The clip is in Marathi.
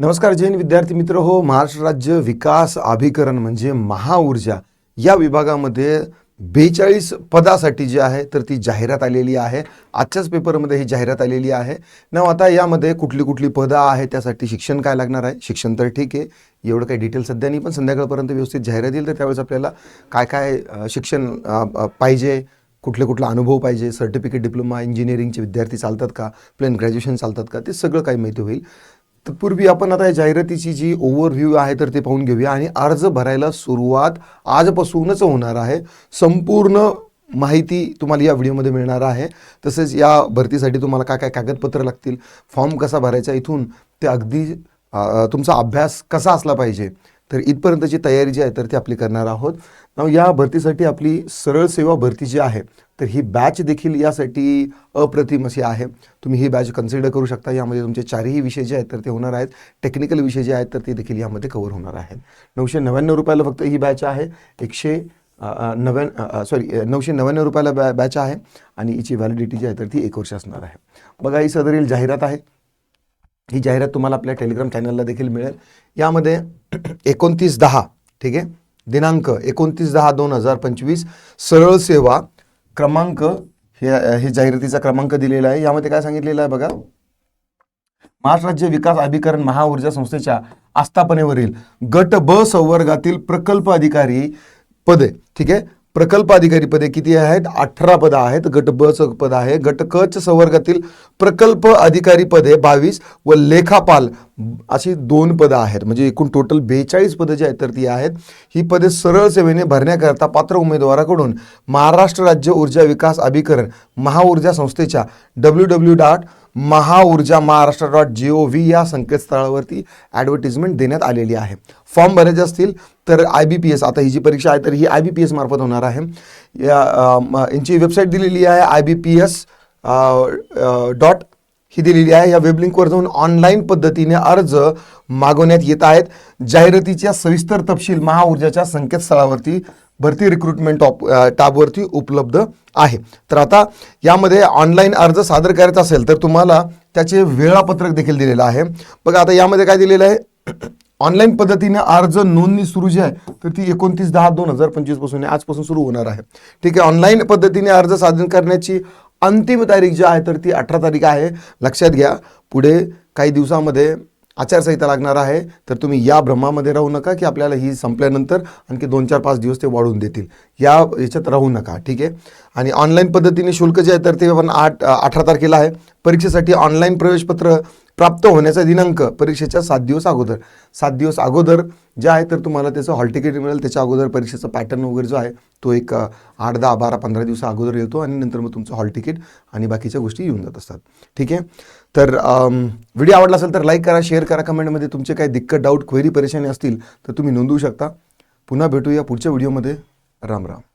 नमस्कार जैन विद्यार्थी मित्र हो महाराष्ट्र राज्य विकास अभिकरण म्हणजे महाऊर्जा या विभागामध्ये बेचाळीस पदासाठी जी आहे तर ती जाहिरात आलेली आहे. आजच्याच पेपरमध्ये ही जाहिरात आलेली आहे. ना आता यामध्ये कुठली कुठली पदं आहे त्यासाठी शिक्षण काय लागणार आहे? शिक्षण तर ठीक आहे. एवढं काही डिटेल सध्या नाही पण संध्याकाळपर्यंत व्यवस्थित जाहिरात येईल तर त्यावेळेस आपल्याला काय काय शिक्षण पाहिजे कुठले कुठला अनुभव पाहिजे सर्टिफिकेट डिप्लोमा इंजिनिअरिंगचे विद्यार्थी चालतात का? प्लेन ग्रॅज्युएशन चालतात का? ते सगळं काही माहिती होईल. तत्पूर्वी आपण आता या जाहिरातीची जी ओव्हरव्ह्यू आहे तर ते पाहून घेऊया. आणि अर्ज भरायला सुरुवात आजपासूनच होणार आहे. संपूर्ण माहिती तुम्हाला या व्हिडिओमध्ये मिळणार आहे. तसेच या भरतीसाठी तुम्हाला काय काय कागदपत्र लागतील फॉर्म कसा भरायचा इथून ते अगदी तुमचा अभ्यास कसा असला पाहिजे तर इथपर्यंतची तयारी जी आहे तर ती आपली करणार आहोत. या भरतीसाठी आपली सरळ सेवा भरती जी आहे तर ही बॅच देखील यासाठी अप्रतिम अशी आहे. तुम्ही ही बॅच कन्सिडर करू शकता. यामध्ये तुमचे चारही विषय जे आहेत तर ते होणार आहेत. टेक्निकल विषय जे आहेत तर ते देखील यामध्ये कव्हर होणार आहेत. नऊशे नव्याण्णव रुपयाला फक्त ही बॅच आहे. एकशे नव्याण्णव सॉरी नऊशे नव्याण्णव रुपयाला बॅ बॅच आहे. आणि हिची व्हॅलिडिटी जी आहे तर ती एक वर्ष असणार आहे. बघा ही सदरील जाहिरात आहे. ही जाहिरात तुम्हाला आपल्या टेलिग्राम चॅनलला देखील मिळेल. यामध्ये एकोणतीस दहा ठीक आहे? दिनांक एकोणतीस दहा दोन हजार पंचवीस सरळ सेवा क्रमांक हे हे जाहिरातीचा क्रमांक दिलेला आहे. यामध्ये काय सांगितलेलं आहे बघा? महाराष्ट्र राज्य विकास अभिकरण महाऊर्जा संस्थेच्या आस्थापनेवरील गट ब संवर्गातील प्रकल्प अधिकारी पदे ठीक आहे? प्रकल्प अधिकारी पदे किती आहेत? अठरा पदं आहेत गट ब च पद आहे. गट क च संवर्गातील प्रकल्प अधिकारी पदे बावीस व लेखापाल अशी दोन पदं आहेत. म्हणजे एकूण टोटल बेचाळीस पदं जी आहेत तर ती आहेत. ही पदे सरळ सेवेने भरण्याकरता पात्र उमेदवाराकडून महाराष्ट्र राज्य ऊर्जा विकास अभिकरण महाऊर्जा संस्थेच्या W W dot Mahaurja Maharashtra dot G O V या संकेतस्थळावरती ॲडव्हर्टिजमेंट देण्यात आलेली आहे. फॉर्म भरायचे असतील तर आय बी पी एस आता ही जी परीक्षा आहे तर ही आय बी पी एस मार्फत होणार आहे. या म, यांची वेबसाईट दिलेली आहे I B P S dot ही दिलेली आहे. या वेबलिंकवर जाऊन ऑनलाईन पद्धतीने अर्ज मागवण्यात येत आहेत. जाहिरातीच्या सविस्तर तपशील महाऊर्जाच्या संकेतस्थळावरती भरती रिक्रुटमेंट ऑप टॅबवरती उपलब्ध आहे. तर आता यामध्ये ऑनलाईन अर्ज सादर करायचा असेल तर तुम्हाला त्याचे वेळापत्रक देखील दिलेलं आहे. बघा आता यामध्ये काय दिलेलं आहे? ऑनलाईन पद्धतीने अर्ज नोंदणी सुरू जी आहे तर ती एकोणतीस दहा दोन हजार पंचवीसपासून आजपासून सुरू होणार आहे. ठीक आहे ऑनलाईन पद्धतीने अर्ज सादर करण्याची अंतिम तारीख जी आहे तर ती अठरा तारीख आहे. लक्षात घ्या पुढे काही दिवसामध्ये आचारसंहिता लागणार आहे तर तुम्ही या भ्रमामध्ये राहू नका की आपल्याला ही संपल्यानंतर आणखी दोन चार पाच दिवस ते वाढवून देतील. या याच्यात राहू नका ठीक आहे? आणि ऑनलाईन पद्धतीने शुल्क जे आहे तर ते पण आठ अठरा तारखेला आहे. परीक्षेसाठी ऑनलाईन प्रवेशपत्र प्राप्त होण्याचा दिनांक परीक्षेच्या सात दिवस अगोदर. सात दिवस अगोदर जे आहे तर तुम्हाला त्याचं हॉल तिकीट मिळेल. त्याच्या अगोदर परीक्षेचा पॅटर्न वगैरे जो आहे तो एक आठ दहा बारा पंधरा दिवसा अगोदर येतो आणि नंतर मग तुमचं हॉल तिकीट आणि बाकीच्या गोष्टी येऊन जात असतात. ठीक आहे? तर व्हिडिओ आवडला असेल तर लाईक करा शेअर करा कमेंटमध्ये तुमचे काही दिक्कत डाऊट क्वेरी परेशानी असतील तर तुम्ही नोंदवू शकता. पुन्हा भेटूया पुढच्या व्हिडिओमध्ये. राम राम.